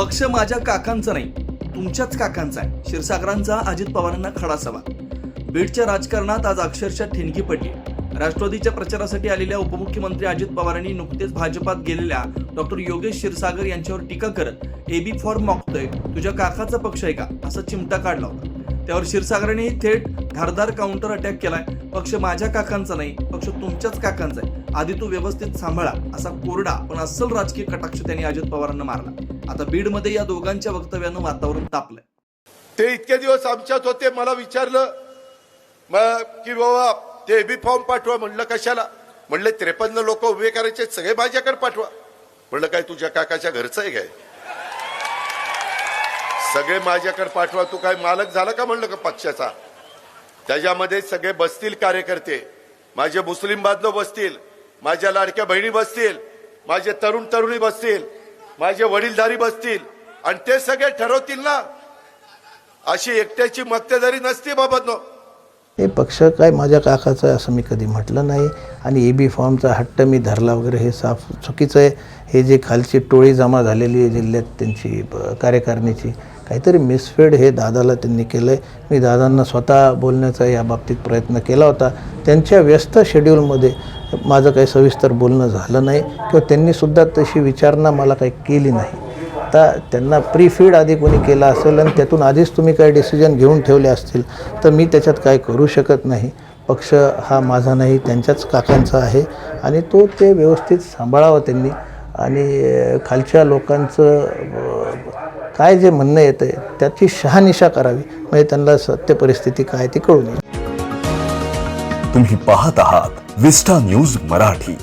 पक्ष माझ्या काकांचा नाही तुमच्याच काकांचा आहे. क्षीरसागरांचा अजित पवारांना खडा सवाल. बीडच्या राजकारणात आज अक्षरशः ठिणगी पडली. राष्ट्रवादीच्या प्रचारासाठी आलेल्या उपमुख्यमंत्री अजित पवारांनी नुकतेच भाजपात गेलेल्या डॉक्टर योगेश क्षीरसागर यांच्यावर टीका करत एबी फॉर्म मागतोय तुझ्या काकाचा पक्ष आहे का? असा चिमटा काढला होता. त्यावर क्षीरसागरांनी थेट धारदार काउंटर अटॅक केलाय. पक्ष माझ्या काकांचा नाही पक्ष तुमच्याच काकांचा आहे. आधी तू व्यवस्थित सांभाळा. असा कोरडा पण अस्सल राजकीय कटाक्ष त्यांनी अजित पवारांना मारला. आता बीडमध्ये या दोघांच्या वक्तव्यानं वातावरण तापलंय. ते इतके दिवस आमच्यात होते मला विचारलं की बाबा ते बी फॉर्म पाठवा म्हणलं कशाला? म्हणले त्रेपन्न लोक उभे करायचे सगळे माझ्याकडे पाठवा. म्हणलं काय तुझ्या काकाच्या घरचं आहे काय? सगळे माझ्याकडे पाठवा तू काय मालक झाला का? म्हणलं का पक्षाचा. त्याच्यामध्ये सगळे बसतील कार्यकर्ते. माझे मुस्लिम बांधव बसतील माझ्या लाडक्या बहिणी बसतील माझे तरुण तरुणी बसतील. माझे वडीलधारी बसतील. आणि ते सगळे ठरवतील ना. अशी एकट्याची मक्तेदारी नसते बाबा हे पक्ष काय माझ्या काकाचं आहे असं मी कधी म्हटलं नाही. आणि ए बी फॉर्मचा हट्ट मी धरला वगैरे हे साफ चुकीचं आहे. हे जे खालची टोळी जमा झालेली आहे जिल्ह्यात त्यांची कार्यकारणीची कार्यकारिणीची काहीतरी मिसफेड हे दादाला त्यांनी केलं आहे मी दादांना स्वतः बोलण्याचा या बाबतीत प्रयत्न केला होता. त्यांच्या व्यस्त शेड्यूलमध्ये माझं काही सविस्तर बोलणं झालं नाही किंवा त्यांनीसुद्धा तशी विचारणा मला काही केली नाही. आता त्यांना प्री फीड आधी कोणी केला असेल आणि त्यातून आधीच तुम्ही काही डिसिजन घेऊन ठेवले असतील तर मी त्याच्यात काय करू शकत नाही. पक्ष हा माझा नाही त्यांच्याच काकांचा आहे आणि तो ते व्यवस्थित सांभाळावा त्यांनी. आणि खालच्या लोकांचं काय जे म्हणणं येतं आहे त्याची शहानिशा करावी. म्हणजे त्यांना सत्य परिस्थिती काय ती कळून येईल तुम्ही पाहत आहात विस्टा न्यूज मराठी.